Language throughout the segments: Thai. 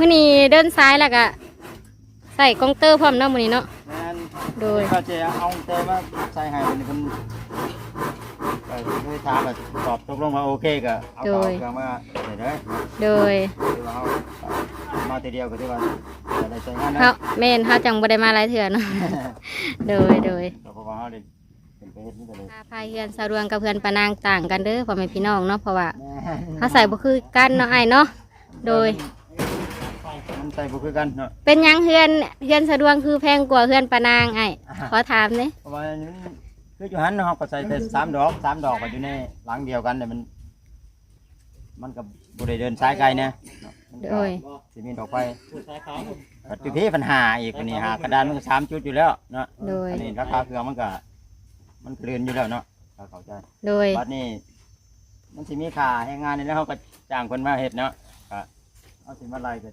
มื้อนี้เดินซ้ายแล้วก็ใส่กล้องเตอร์พร้อมเนาะมื้อนี้เนาะ แม่นโดย ก็จะเอาแต่มาใส่ให้เป็นคนก็ด้วยถามแบบตอบตกลงว่าโอเคก็เอาเขาเครื่องมาใส่ได้โดยคือว่าเอามาทีเดียวก็ที่ว่าจะได้ใช้งานนะเฮาแม่นเฮาจังบ่ได้มาหลายเทื่อเนาะ โดยโดยเพราะว่าเขาได้เป็นไปเฮ็ดนี่ก็เลยค่าพายเฮือนสะดวงกับเพื่อนปานางต่างกันเด้อพ่อแม่พี่น้องเนาะเพราะว่าแม่เฮาใส่บ่คือกันเนาะอ้ายเนาะโดย มันใส่บ่คือกันเนาะเป็นหยังเฮือนเฮือนสะดวงคือแพงกว่าเฮือนปานางอ้ายขอถามเด้เพราะว่ามันคืออยู่หันเนาะก็ใส่แต่สามดอกสามดอกก็อยู่ในหลังเดียวกันเนี่ยมัน มันก็บ่ได้เดินสายไกลเนี่ยเนาะมันก็โดยสิมีดอกไฟปัจจุบันปัญหาอีกวันนี้หากระดานมันก็สามจุดอยู่แล้วเนาะโดยอันนี้ราคาเครื่องมันก็ มันเกลื่อนอยู่แล้วเนาะถ้าเข้าใจโดยบัดนี้ มันสิมีค่าแรงงานนี่แล้วเขาก็จ้างคนมาเฮ็ดเนาะก็เอาสิมาไล่กัน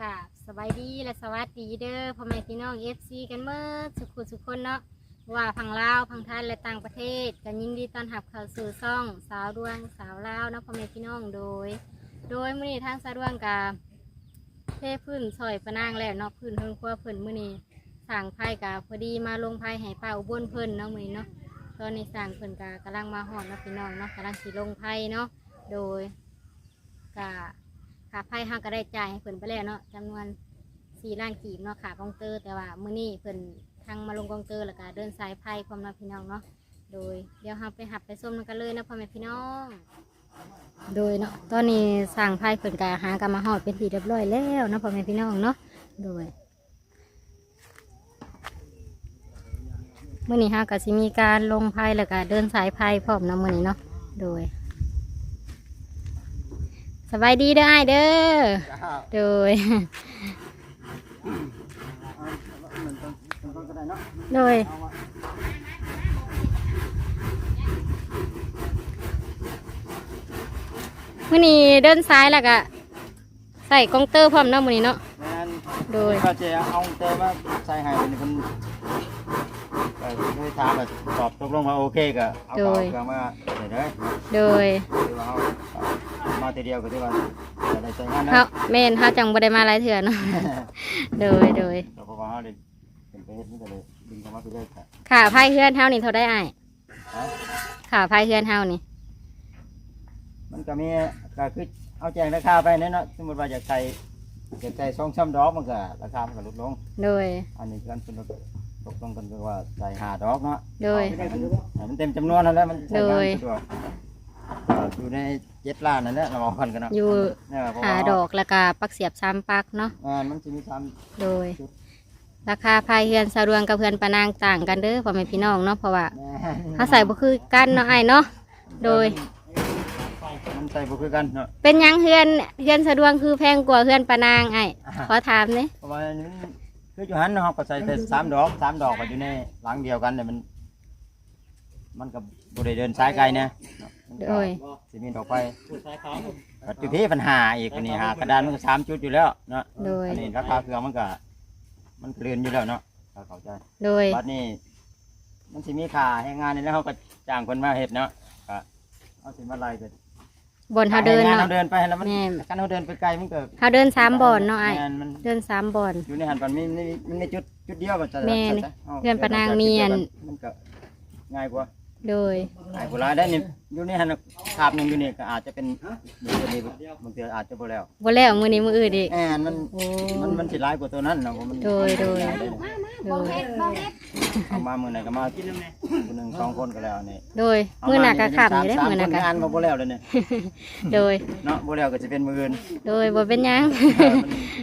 ค่ะสบายดีและสวัสดีเด้อพ่อแม่พี่น้อง FC กันเมื่อสุขุสุขคนเนาะว่าพังลาวพังไทยและต่างประเทศกันยินดีต้อนรับเข้าสู่ซ่อง สาวดวงสาวลาวเนาะพ่อแม่พี่น้องโดย โดยมื้อนี้ทางสาวดวงกาเทพื้นซอยปะนางแล้วเนาะพื้นเพิ่งครัวเพิ่นมื้อนี้สั่งไผ่กาพอดีมาลงไผ่ให้ป้าอุบลเพิ่นเนาะมื้อนี้เนาะตอนนี้สั่งเพิ่นกากำลังมาหอดเนาะพี่น้องเนาะกำลังสิลงไผ่เนาะโดยกา ขาไผ่ห้าก็ได้จ่ายให้เพิ่นไปแล้วเนาะจำนวนสี่ล้านกีบเนาะขากองเตอร์แต่ว่ามื้อนี้เพิ่นทางมาลงกองเตอร์แล้วก็เดินสายไผ่ความรับพี่น้องเนาะโดยเดี๋ยวเราไปหับไปส้มกันเลยนะพ่อแม่พี่น้อง โดยเนาะตอนนี้สั่งไพ่เพิ่นกาหากันมาหอดเป็นที่เรียบร้อยแล้วนะพ่อแม่พี่น้องเนาะโดยเมื่อนี้ฮะก็สิมีการลงไพ่แล้วก็เดินสายไพ่พร้อมนะมื่อนี้เนาะโดย สบายดีเด้อไอายเด้อโดยโดยมื่อนี้เดินซ้ายแล้วก็ใส่กล้องเตอร์พร้อมเนาะมื่อนี้เนาะแม่นโดยก็จะเอาแต่มาใส่ให้เป็นคน ก็ด้วยถามแบบตอบตกลงว่าโอเคก็เอาเขาเครื่องมาใส่ได้โดยคือว่าเอามาทีเดียวก็ที่ว่าจะได้ใช้งานนะเฮาแม่นเฮาจังบ่ได้มาหลายเถื่อเนาะ โดยโดยเพราะว่าเขาได้เป็นไปเฮ็ดนี่ก็เลยดึงเข้ามาไปเลยค่ะขาพายเฮือนเฮานี่เท่าได้อ้ายฮะขาพายเฮือนเฮานี่ มันก็มีก็คือเอาแจ้งราคาไปเนาะสมมติว่าอยากใส่อยากใส่สองช่ำดอกมันก็ราคามันก็ลดลง โดย อันนี้กันเป็น ตกลงกันคือว่าใส่หาดอกเนาะโดย ให้มันให้มันเต็มจำนวนนั่นแหละมันใช้งานโดยสะดวกอ่าอยู่ในเจ็ดล้านนั่นแหละเราเอากันกันเนาะอยู่ เนี่ยเพระหาว่ดอกแล้วก็ปักเสียบซ้ำปักเนาะงานมันจะมีทโดย ราคาพายเฮือนสะดวงกับเฮือนปานางต่างกันเด้อพ่อแม่พี่น้องเนาะเพราะว่าำแม่เฮาใส่บ่คือกันเนาะอ้ายเนาะ โดย มันใส่บ่คือกันเนาะเป็นหยังเฮือนเฮือนสะดวงคือแพงกว่าเฮือนปานางอ้ายขอถามเด้เพราะว่าอันนี้มัน คืออยู่หันเนาะก็ใส่แต่สามดอกสามดอกก็อยู่ในหลังเดียวกันเนี่ยมัน มันก็บ่ได้เดินสายไกลเนี่ยเนาะมันก็โดย สิมีดอกไฟปัจจุบันปัญหาอีกวันนี้หากระดานมันก็สามจุดอยู่แล้วเนาะโดย อันนี้ราคาเครื่องมันก็ มันเกลื่อนอยู่แล้วเนาะถ้าเข้าใจ โดย บัดนี้มันสิมีค่าแรงงานนี่แล้วเขาก็จ้างคนมาเฮ็ดเนาะก็เอาสิมาไล่กัน บนเฮาเดินแรงงเนาะเราเดินไปแล้วมันแม่ การเราเดินไปไกลมันก็เฮาเดินสามบ่อนเนาะอ้ายแม่นมันเดินสามบ่อน อยู่ในหันมันมีมันมีมันมีจุดจุดเดียวก็จะแม่นจะาเพื่อนปะนางเมียน มันก็ง่ายกว่า โดยง่ายกว่าหลายได้นี่อยู่ในหันคาบหนึงอยู่นี่ก็อาจจะเป็นอยู่ตัวนี้บางทีอาจจะบ่แล้วบ่แล้วมื้อนี้มื้ออื่นอีก แอนมันโอ้มันมันสิหลายกว่าตัวนั้นเนาะเพราะมันโดยโดย โดย เอามามื้อไหนก็มาคนหนึ่งสองคนก็แล้วนี่โดยมื้อหนักก็ขับอยู่ได้สามมื้อหนักคก็งานมาบ่แล้วเลยเนี่ยโดย เนาะบ่แล้วก็จะเป็นมื้ออื่น โดยบ่เป็นหยัง เออ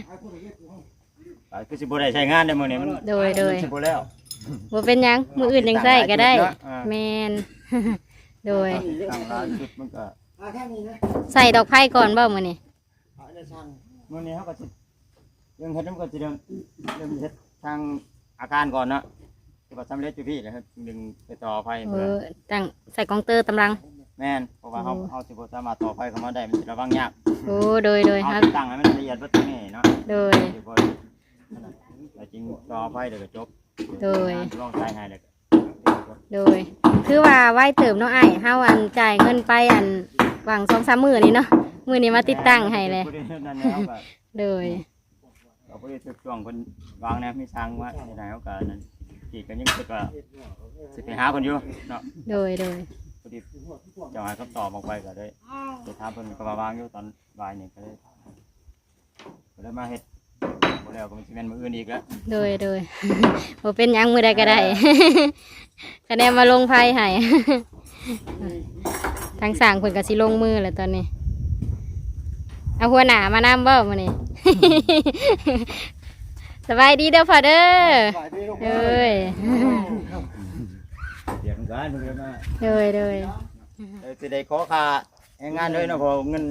มันก็คือสิบ่ได้ใช้งานในมื้อนี้มันโดยโดย มันสิบ่แล้ว บ่เป็นหยังมื้ออื่นยังใช้ก็ได้ต่างหลายจุดเนาะอ่าแมนโดยทางร้านจุดมันก็อ่าแค่นี้นะใส่ดอกไผ่ก่อนบ่มื้อนี้เอาได้ช่างมื้อนี้เขาก็สิเรื่องเฮ็ดมันก็สิเริ่มเริ่มเฮ็ดทางอาการก่อนเนาะที่ว่าสำเร็จอยู่พี่แล้วครับดึงไปต่อไฟเอเพื่อ อตั้งใส่กองเตอร์ตำลัง แม่นเพราะว่าเขาโอ้ เขาสิบ่สามารถต่อไฟเข้ามาได้มันสิระวังยากโอ้โดยโดยเอาครับติดตั้งให้มันละเอียดเบิดตรงนี้เนาะโดยสิบ่นั่นน่ะแต่จริงต่อไฟเดี๋ยวก็จบ โดย ลองใช้ให้เลยโดย คือว่าไหว้เติมเนาะไอ้ายเฮาอันจ่ายเงินไปอันหวัง2-3มื้อนี้เนาะมื้อนี้มาติดตั้งให้เลยผู้ใดนั่นแหละเขาก็ โดย เราบ่ได้สึกช่วงเพิ่นวางแนวมีทางว่าที่ไหนเขาก็นั่นจีกันยังคิดว่าสิไปหาเพิ่นอยู่เนาะโดยโดย พอดีเจะให้คำตอบออกไปก็ได้ไปถามเพิ่นก็มาวางอยู่ตอนบ่ายนี่ก็เลยก็เลยมาเฮ็ด บ่แล้วก็มันสิแม่นมื้ออื่นอีกแล้วโดยโดยบ่เป็นหยังมื้อใดก็ได้ คะแนนมาลงไพ่ให้ ทางสร้างเพิ่นก็สิลงมือแล้วตอนนี้ เอาหัวหน้ามานำบ่มื้อนี้ สบายดีเด้อพ่อเด้อเอ้ยเดี๋ยวกันเพิ่นก็มาเด้อเด้อเออสิได้ขอค่าแรงงานด้วยเนาะเพอเงิน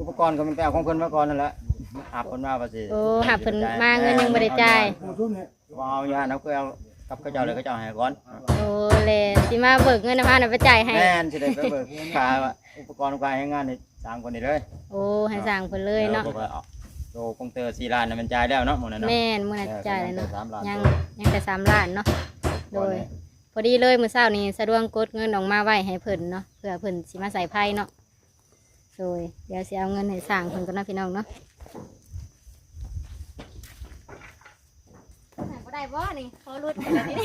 อุปกรณ์ก็มันไปเอาของเพิ่นมาก่อนนั่นแหละ หาเพิ่นมาว่าสิโอ้หับเพิ่นมาเงินยังบ่ได้จ่ายว่าเอาอยู่หั่นเอาก็เอากับเขาเจ้าเลยเขาเจ้าให้ก่อนโอ้แลสิมาเบิกเงินนำมาน่ะไปจ่ายให้ แม่นสิได้ไปเบิกค่าอุปกรณ์การให้งานให้สร้างคนนี้เลยโอ้ให้สร้างเพิ่นเลยเนาะออบอกว่าเอาโตคงเตอร์4ล้านน่ะมันจ่ายแล้วเนาะหมดนั้นเนาะแม่นมื้อนั้นจ่ายเลยเนาะออ3ล้านยังยังแต่สามล้านเนาะ โดย พอดีเลยมื้อเช้านี้สะดวกกดเงินออกมาไว้ให้เพิ่นเนาะเพื่อเพิ่นสิมาใส่ไพ่เนาะ โดยเดี๋ยวสิเอาเงินให้สร้างเพิ่นก่อนนะพี่น้องเนาะ ได้บ่นี่ขอรุดกันนี่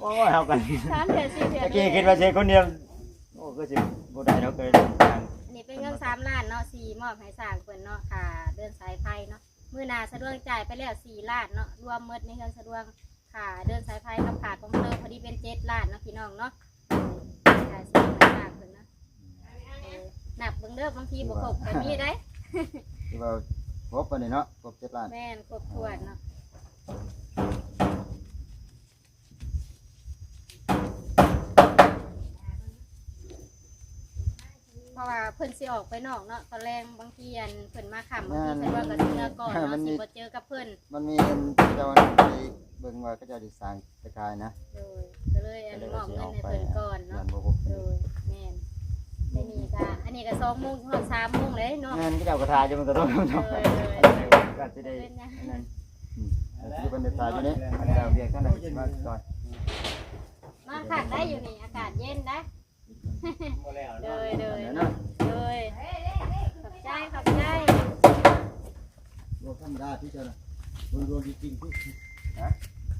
โอ้ยเฮากันสามเดือนสี่เดือนตะกี้คิดว่าสิคนเดียวโอ้ก็สิบ่ได้เนาะเคยอันนี้เป็นเงินสามล้านเนาะสี่มอบให้สร้างเพิ่นเนาะค่ะเดินสายไพ่เนาะมื้อหน้าสะดวกจ่ายไปแล้วสี่ล้านเนาะรวมหมดในเงินสะดวกค่ะเดินสายไพ่กับขาดของเธอพอดีเป็นเจ็ดล้านเนาะพี่น้องเนาะค่ะสิให้สร้างเพิ่นเนาะหนักเบิ่งเด้อบางทีบ่ครบก็มีได้ที่ว่าครบปานนี้เนาะครบ7ล้านแม่นครบถ้วนเนาะ เพราะว่าเพิ่นสิออกไปนอกเนาะตอนแรกบางทีอันเพิ่นมาค่ำบางทีเพิ่นว่าก็สิเมื่อก่อนเนาะสิบ่เจอกับเพิ่นมันมีเงินเจ้าไปเบิ่งว่าเขาเจ้าสิสร้างตะกายนะโดยก็เลยอันมอบเงินให้เพิ่นก่อนเดือเนาะนบ่ครบโดยแม่นในนี่ก็อันนี้ก็2โมงถึง3โมงเลยเนาะงานเขาเจ้าก็ทายอยู่มันก็ต้องเออก็สิได้นั่นอืมอยู่บนตาอยู่นี่อันนี้เราเรียกท่านน่ะมาก่อนมาขัดได้อยู่นี่อากาศเย็นนะ เดยเดยอันนั้นเนาะเดยขอบใจขอบใจรวมธรรมดาที่จะรวมรวมจริงๆที่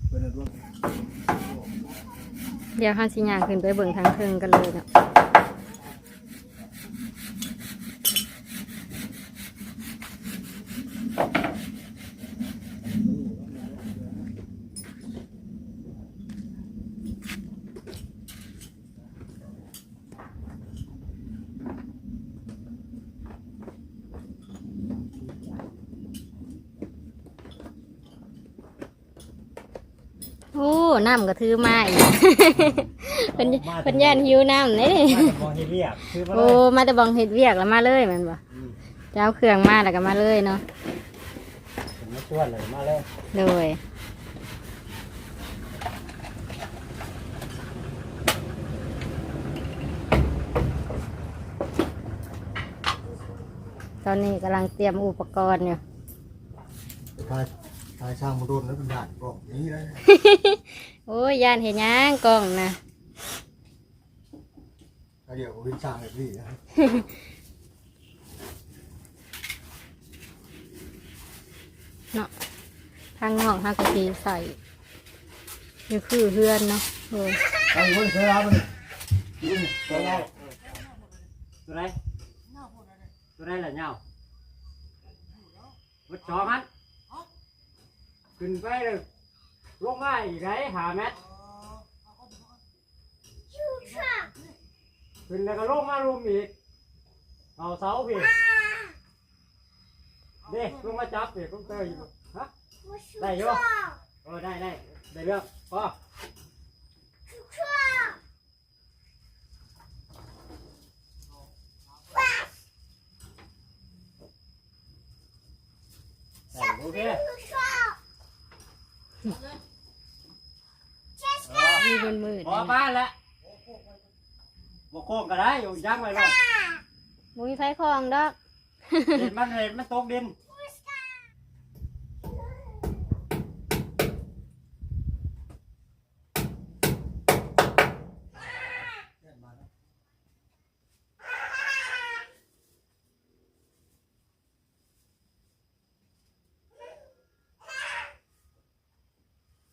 เป็นรวม เดี๋ยวข้าสิย่างขึ้นไปเบิ่งทางเทิงกันเลยเนาะโอ้ น้ำก็ถือมาอีกเป็นเป็นย่านหิวน้ำนี่มองเห็นเรียกคือมันโอ้มาแต่บองเห็ดเวียกแล้วมาเลยแมันบ่จะเอาเครื่องมาแล้วก็มาเลยเนาะมาชวนเลยมาเลยโดยตอนนี้กำลังเตรียมอุปกรณ์อยู่ทายทายช่างมาโดนแล้วเป็นด่านก็นี้เลย โอ้ยย่านเห็นยังกล้องนะเดี๋ยววินช่างแบบนี้นะเนาะทางนอกฮากะทีใส่นี่คือเฮือนเนาะโอ้ยไอ้คนเคยรับมันตัวแรกตัวไหนตัวไหนล่ะเหงาวัดสองฮันขึ้นไปเลย ลงมาอีกไรหาแมทขึ้นแล้วก็ลงมาลุมอีก เอาเสาพี่เด็กลงมาจับเด็กองเตยฮะได้ยังโอ้ได้ได้ได้เรื่องพอโอเค มีมืดมืดพอบ้านแล้วบกโค้งก็ได้อยู่ยักไว้เลยมุ้ยไฟคลองดอกเห็นมันเห็นมันตกดิน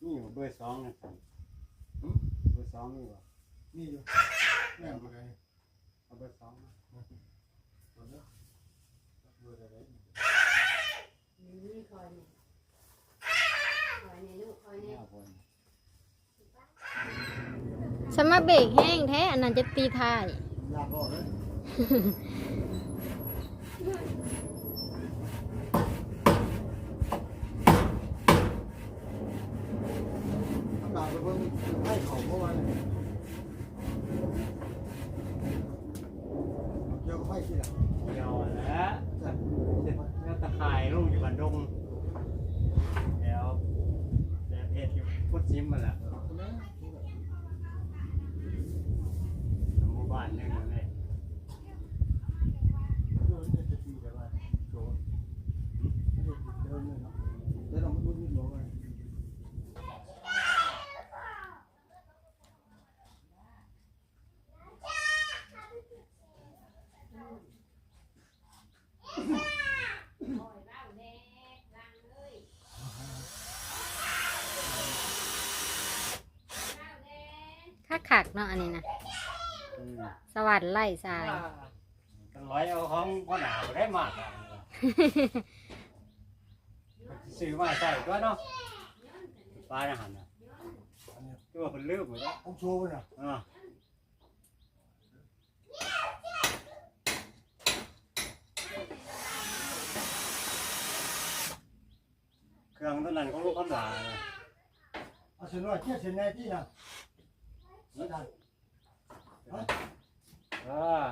นี่อยู่เบอร์สองนะสันเบ อร์สองนี่วะนี่อยู่แม่มาไงเอาเบอร์สองมาตัวเนี้ยเบอร์อะไรเนี่ยคนสมาเบรกแห้งแท้อันนั้นจะตีท้ายยากรอดเลยข้างหลัง ไปเพิ่งให้เขาเมื่อวานเนี่ยเกี่ยวกับไฟที่ไหนเดียวแล้วแล้วตะข่ายลูกอยู่บันดงแล้วแล้วเพจอยู่พุทธซิมมาแล้วหมู่บ้านหนึ่งนั่น เลยคักขักๆเนาะอันนี้นะอืมสวัสดิ์ไล่สายกันร้อยเอาของพ่อหนาวได้มากอะซื้อมาใส่ก็เนาะปลาอาหารนะตัวเป็นลืมหมดแล้วผมโชว์ไปนะอ่าเครื่องตัวนั้นของลูกคำลาเนี่ยเอาเส้นน้อยเทียบเส้นในที่นะ ไม่ได้เออ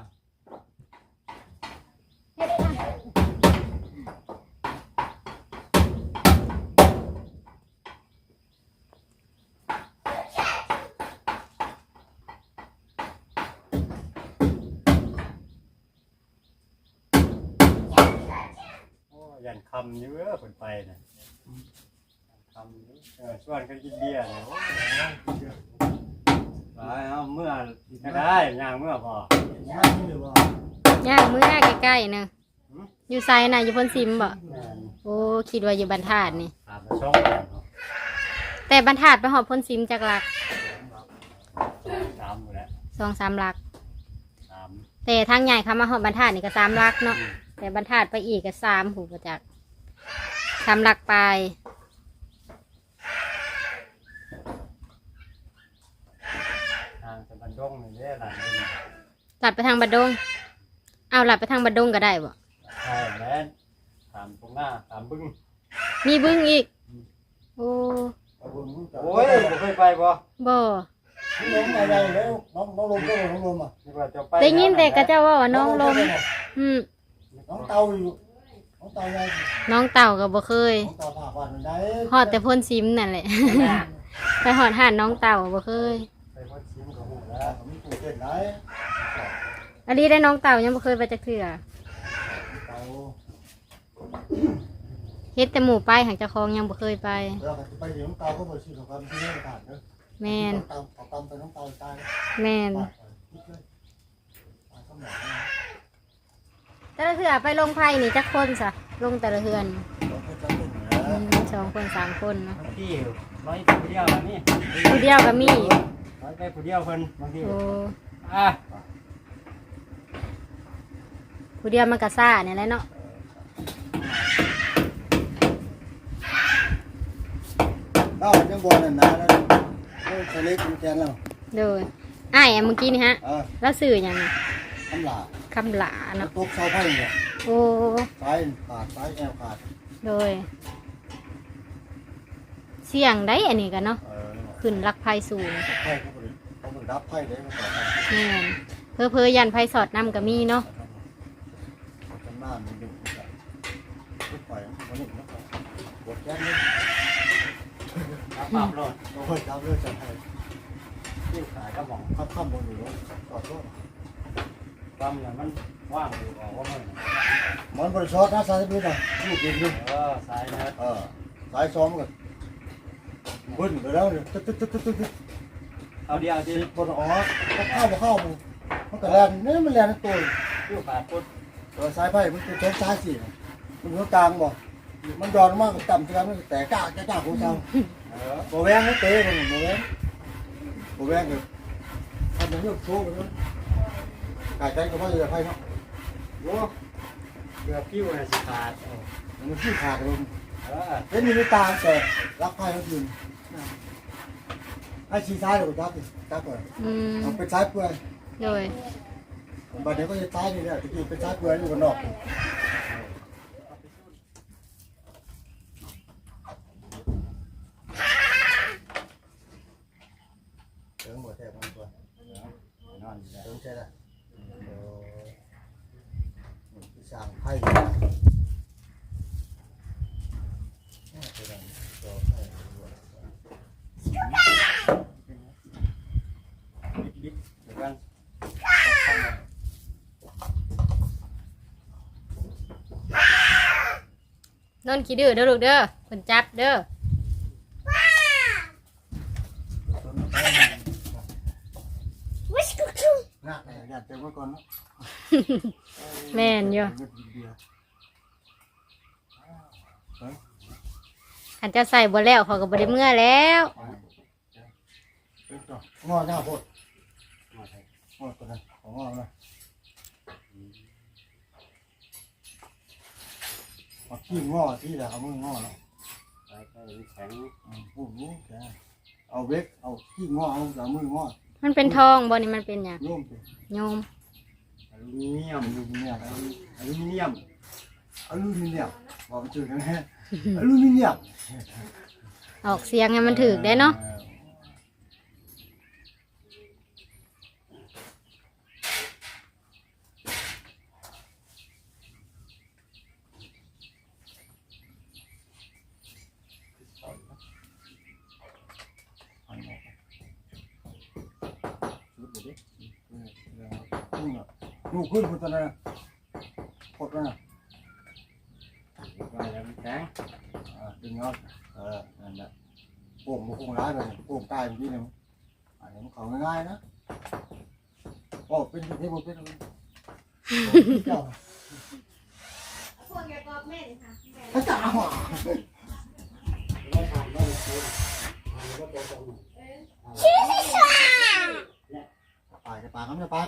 ยันคำเยอะคนไปนะคำเออชวนกันกินเบียร์เนี่ยโอ้ย ไปเอาเมื่อก็ได้ย่างเมื่อพอง่ายเลยว่าย่างมือใกล้ๆเนอะหืมอยู่ไซน่ะอยู่พ้นซิมบ่โอ้คิดว่าอยู่บรรทัดนี่ถามมาช่องก่อนเนาะแต่บรรทัดไปหอบพ้นซิมจากหลักสามหมดแล้วสองสามหลัก สามแต่ทางใหญ่เขามาหอบบรรทัดนี่ก็สามหลักเนาะแต่บรรทัดไปอีกก็สามหูประจักสามหลักไปท ดงนี่หลานเป็นหลัดไปทางบัดดงเอาหลัดไปทางบัดดงก็ได้บ่ใช่แล้วถามตรงหน้าถามบึ้งมีบึ้งอีก โอ้เอาบุญมึงจับโอ้ยบ่เคยไปบ่บ่น้องอะไรแล้วน้องน้องลมก็น้องลมอะนึกว่าจะไปได้ยินแต่กระเจ้าว่าว่าน้องลมอืมน้องเตาอยู่น้องเตาไงน้องเต่าก็บ่เคยน้องเตาผ่าผ่านมันได้หอดแต่พ่นซิมนั่นแหละ ไปหอดหานน้องเต่าบ่เคย ชิมกับหูแล้วมีปู่เจ็ดไหนอันนี้ได้น้องเต่ายังบ่เคยไปจักเทื่อเตาเฮ็ดแต่หมู่ไปหางเจ้าของยังบ่เคยไปเราไปเดี๋ยวน้องเตาก็บอกชื่อของความที่ไม่ขาดเนอะแม่นเตาเอาตำไปน้องเตาตายแม่นปาดไปนิดเลยปาดข้างหลังนะแต่ละเทื่อไปลงไผ่นี่จักคนซะลงแต่ละเทื่อนเราก็จะเป็นอืนะมสองคนสามคนเนาะบางทีร้อยผู้เดียวแล้วนี่ผู้เดียวก็มี ร้อยไปผู้เดียวเพิ่นบางทีโอ้อะผู้เดียวมันก็ซ่าเนี่ยแหละเนาะเล่ายังบอลนั่นนะแล้วทะเลกินแกนแล้วโดยอ้ายอันเมื่อกี้นี่ฮะ เออแล้วสื่อหยังน่ะทำหลาคำหลาเนาะตกเสาไพ่เนี่ยโอ้ซ้ายขาดซ้ายแอวขาดโดย เสียงได้อันนี้กันเนาะเออ ขึ้นรักไพ่สูงไพ่เขาบริเขาบริรับไพ่เลยเขาบอกแม่นเพอเพอๆยันไพ่สอดน้ำก็มีเนาะจำหน้ามันดึงปล่อยวันนี้นะบดแก้มนี่ปรับรถโอ้ยจับเลือดจับให้ที่ขายกระหม่อมข้ามข้ามบนอยู่ขอโทษปั๊มเนี่ยมันว่างอยู่บอกว่ามันมันบริสุทธิ์นะสายพื้นอะลูกเองด้วยเออสายนะเออสายซ้อมกัน บึ้นไปแล้วเนี่ยตึ๊ดตึ๊ดตึ๊ดตึ๊ดตึ๊ดเอาเดียวที่บนอ๋อก็เข้ามาเข้ามึงมันก็แลนนี่มันแลนในตัวที่ขาดพุทธตัวสายไฟมันเป็นเส้นสายสี่มันหัวกลางบ่มันย้อนมากต่ำเท่านั้นแต่กล้ากล้ากล้าหัวเจ้าเออโบแวงให้เตะมันโบแวงโบแวงเลยทำเป็นเรื่องโชว์กันเลยกายใจก็ว่าจะไฟเนาะโอ้เกือบคิ้วเนี่ยสิขาดมันขี้ขาดเลยเออเล่นมีตาแต่รักไฟทั้งคืน ไอ้ชี้ซ้ายหรือจับดิจับก่อนอืมเอาเป็นซ้ายเปลือยโดยบัดนี้ก็จะซ้ายนี่แหละตะกี้เป็นซ้ายเปลือยอยู่กันนอกเติมหมดแทบมันก่อน นอนอยู่แล้ว เติมใช่ไหมเออสั่งไพ่ต่อไพ่ บิ๊กเดี๋ยวกัน นนขี้ดื้อเด้อลูกเด้อเพิ่นจับเด้อน่าอยากเติมไว้ก่อนนะแม่นอยู่อันเจะใส่บ่แล้วเขาก็บ่ได้เมื่อแล้วงอหน้าโพดงอตัวนั้นของงอนะ มาขี้งอที่แหละเอามืองอแล้วไปไปแข็งพูดรู้แกเอาเวกเอาขี้งอเอาเอามืองอมันเป็นทองบ่นี่มันเป็นหยังโยมไปโยมอลูมิเนียมอลูมิเนียมอลูมิเนียมอลูมิเนียมบอกมันชื่อกันแน่อลูมิเนียม ออกเสียงให้มันถูกได้เนาะ ลูกขึ้นคนตัวนั้นกดแล้วนะไปแล้วมันแข็งดึงยอดเออนั่นแหละโป่งมันคงร้ายเลยโป่งตายเมื่อกี้เนี่ยอันนี้มันเขาง่ายๆนะโอ้เป็นที่มันเป็นเจ้าพระเจ้าอะปากจะปากเขาไม่ปาก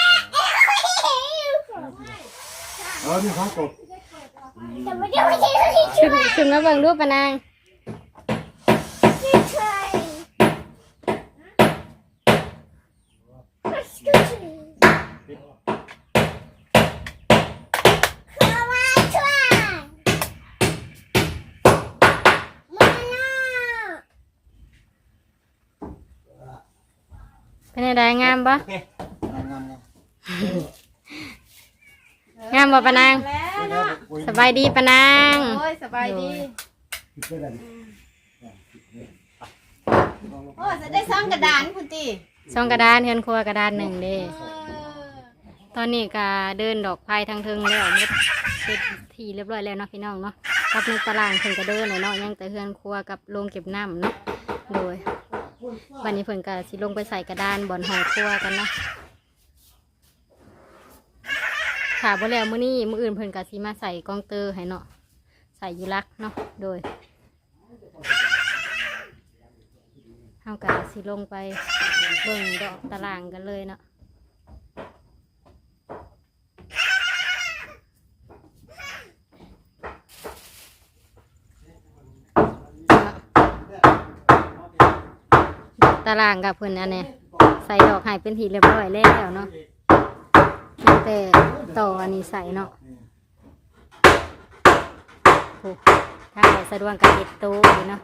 เออนี่ข้าวกบขึ้นขึ้นมาเบิ่งรูปปะนาง เป็นอะไรงามปะโอเคงามงามงามบ่ปะนางแล้วเนาะสบายดีปะนางโอ้ยสบายดีโอ้จะได้ซ้ำกระดานคุณตีซองกระดานเฮือนครัวกระดานหนึ่งเด้เออตอนนี้ก็เดินดอกไผ่ทางเทิงแล้วหมดเสร็จที่เรียบร้อยแล้วเนาะพี่น้องเนาะกับในตารางเพิ่นก็เดินเลยเนาะยังแต่เฮือนครัวกับโรงเก็บน้ำเนาะโดยวันนี้เพิ่นก็สิลงไปใส่กระดานบอนหอครัวกันเนาะ ถ้าบ่แล้วมื้อนี้มื้ออื่นเพิ่นก็สิมาใส่กองเตอร์ให้เนาะใส่ยุรักเนาะโดยเฮาก็สิลงไปเบิ่งดอกตารางกันเลยเนาะตารางกับเพื่อนอันนี้ใส่ดอกให้เป็นทีเรียบร้อยแล้วเนาะ แต่ต่ออันนี้ใส่เนาะโอ้ทางไหนสะดวกกับเห็ดโตอยู่เนาะ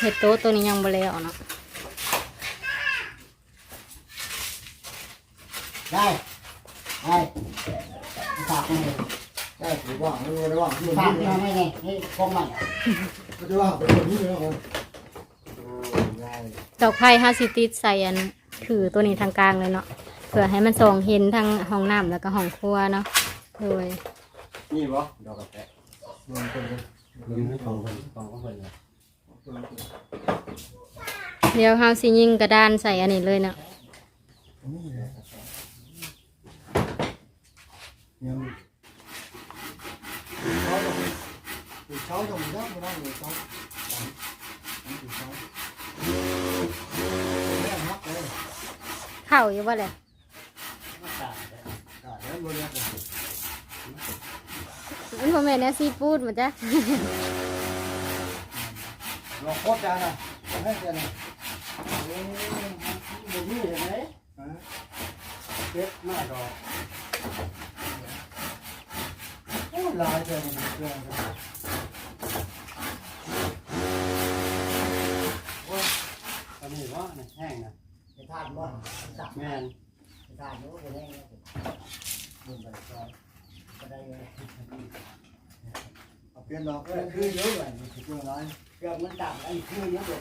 เห็ดโตตัวนี้ยังบ่แล้วเนาะ ได้ได้ฝากมาได้ถือว่าไม่ได้ว่าที่ฝากนี่มาไม่ไงนี่คงมันไม่ได้ว่าเป็นคนนี้นะผมได้ดอกไผ่ห้าสิติดใส่อันถือตัวนี้ทางกลางเลยเนาะเพื่อให้มันส่องเห็นทางห้องน้ำแล้วก็ห้องครัวเนาะโดยนี่บ่ดอกกาแฟมันเป็นยืนของคนของคนเดี๋ยวเฮาสิยิงกระดานใส่อันนี้เลยเนาะนี่แห ละยังเขาจะเป็นเขาจะมีนักไม่ได้เลยเขาเขาแม่ฮักเล ยเข้ายู่บ่เลยเลยมันบ่แม่นแนวซีฟู้ดมาจ้ะลองโคตรจานะให้เจานะเอ้ยมันนี่เห็นไหมเก็บหน้าดอกโอ้ลยเจอมันเจอตอนนี้ว่าแห้งนะจะทานบ่จับแม่นทานรู้ไปได้ไงบุญไปซอยก็ได้เลยเอาเปลี่ยนดอกก็คือเยอะเลยคือตัวน้อยเกือบมันดับไอ้คือเยอะเลย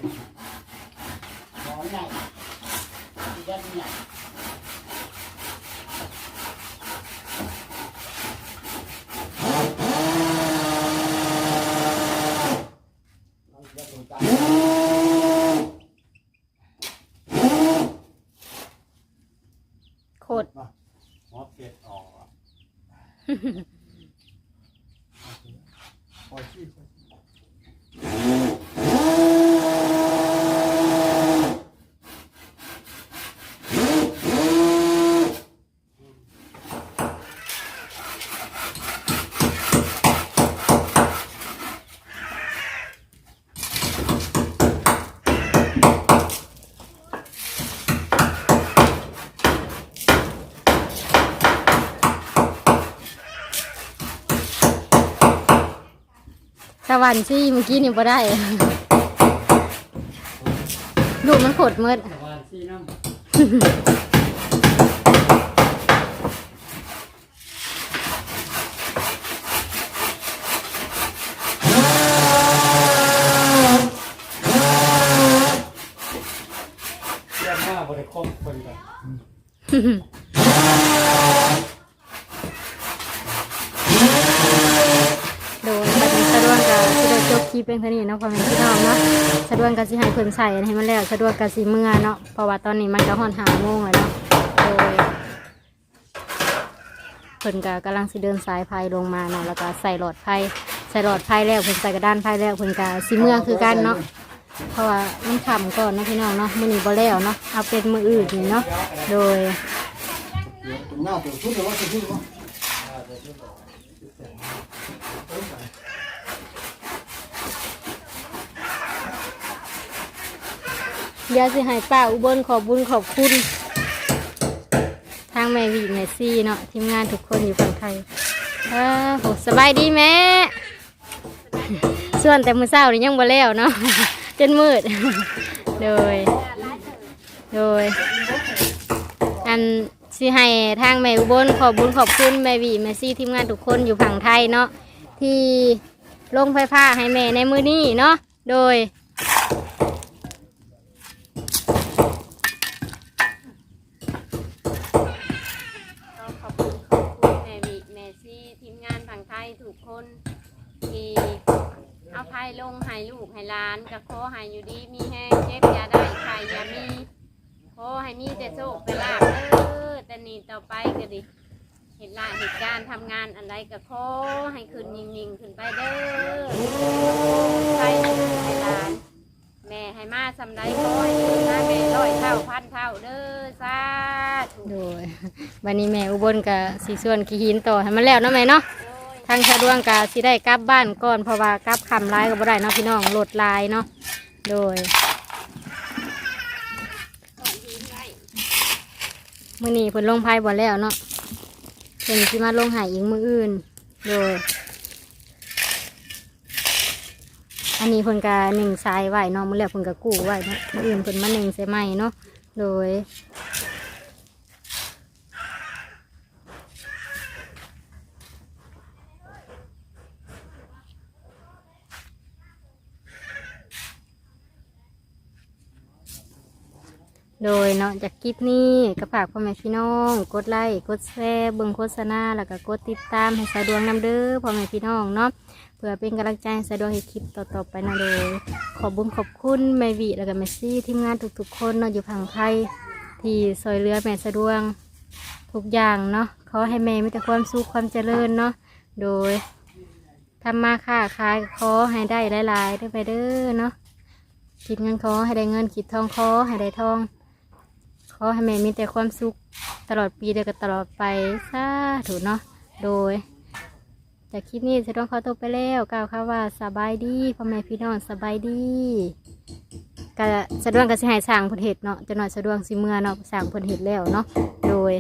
หอมใหญ่ที่ด้านใหญ่ โคตร หอมเผ็ดออก ปล่อยขี้ ส วรรค์ซี่เมื่อกี้นี่บ่ได้ดูมันโคตรมืดวานซีน้ำเรียกว่าบริโภคคนแบบ โดยบัดนี้สะดวกกับสิได้จบ คลิปเป็นเท่านี้เนาะพ่อแม่พี่น้องเนาะสะดวกกับสิให้เพิ่นใส่ให้มันแล้วสะดวกกับสิเมื่อเนาะเพราะว่าตอนนี้มันก็ฮอนหาโมงแล้วเนาะโดยเพิ่นก็กำลังสิเดินสายไฟลงมาเนาะแล้วก็ใส่หลอดไฟใส่หลอดไฟแล้วเพิ่นใส่กระด้านไฟแล้วเพิ่นก็สิเมื่อคือกันเนาะเพราะว่ามันค่ำก่อนนะพี่น้องเนาะมื้อนี้บ่แล้วเนาะเอาเป็นมื้ออื่นนี่เนาะโดยเดี๋ยวตรงหน้าตัวชุดหรือว่าตัวชุดวะ เดี๋ยวสิให้ป้าอุบลขอบบุญขอบคุณ ทางแม่วีแม่ซี่เนาะทีมงานทุกคนอยู่ฝั่งไทยเออโหสบายดีแม่ส่วนแต่มือเศร้านี่ยังบ่แล้วเนาะจนมืด โดย โดย อันสิให้ทางแม่อุบลขอบบุญขอบคุณแม่วีแม่ซี่ทีมงานทุกคนอยู่ฝั่งไทยเนาะที่ลงไฟฟ้าให้แม่ในมือนี้เนาะโดย ก็ขอบคุณขอบคุณแม่วิแม่ซี่ทีมงานฝั่งไทยทุกคนที่เอาภัยลง ให้ลูกให้หล้านก็ขอให้อยู่ดีมีแห้งเจ็บอย่าได้ใครอย่ามีขอให้มีแต่โชคแต่ลาบเออแต่นี่ต่อไปก็ดิเห็นละเหตุการณ์ทำงานอะไรก็ขอให้ขึ้นยิงๆขึ้นไปเด้อใครให้ลูกให้หลาน แม่ให้มาสำได้ขอให้มาแม่ร้อยเท่าพันเท่าเด้อสาธุโดยวันนี้แม่อุบลกับสีส่วนกีหินต่อให้มันแล้วเนาะแม่เนาะ ทางสะดวงกับสีได้กลับบ้านก่อนเพราะว่ากลับคำลายก็บ่ได้เนาะพี่น้องโหลดลายเนาะโดยมือนี้เพิ่นลงไพ่บ่แล้วเนาะเพิ่นสิมาลงหายอีกมืออื่น โดย อันนี้เพิ่นกาหนึ่งสายไหวเนาะมือแรกเพิ่นก็กู้ไหวเนาะมืออื่นเพิ่นมาหนึ่งใส่ใหม่เนาะโดย โดยเนาะจากคลิปนี้ก็ฝากพ่อแม่พี่น้อง กดไลค์กดแชร์เบิ่งโฆษณาแล้วก็กดติดตามให้สะดวกนำเด้อพ่อแม่พี่น้องเนาะเพื่อเป็นกำลังใจให้สะดวกให้คลิปต่อๆไปนะเลย ขอบุญขอบคุณแม่วิแล้วก็แม่ซี่ทีมงานทุกๆ คนเนาะอยู่ฝั่งไทยที่ซอยเรือแม่สะดวงทุกอย่างเนาะขอให้แม่มีแต่ความสุขความเจริญเนาะโดยทำมาค้าขายขอให้ได้หลายๆได้อไปเด้อเนาะคิดเงินขอให้ได้เงินคิดทองขอให้ได้ทอง อให้แม่มีแต่ความสุขตลอดปีเดียวกันตลอดไปสาธุเนาะโดยจากคลิปนี้จะต้องขอตัวไปแล้วกล่าวคำว่าสบายดีพ่อแม่พี่น้องสบายดีกะสะดวกกะสิหายสั่งผลเห็ดเนาะจะหน่อยสะดวกสิเมื่อเนาะสั่งผลเห็ดแล้วเนาะโดย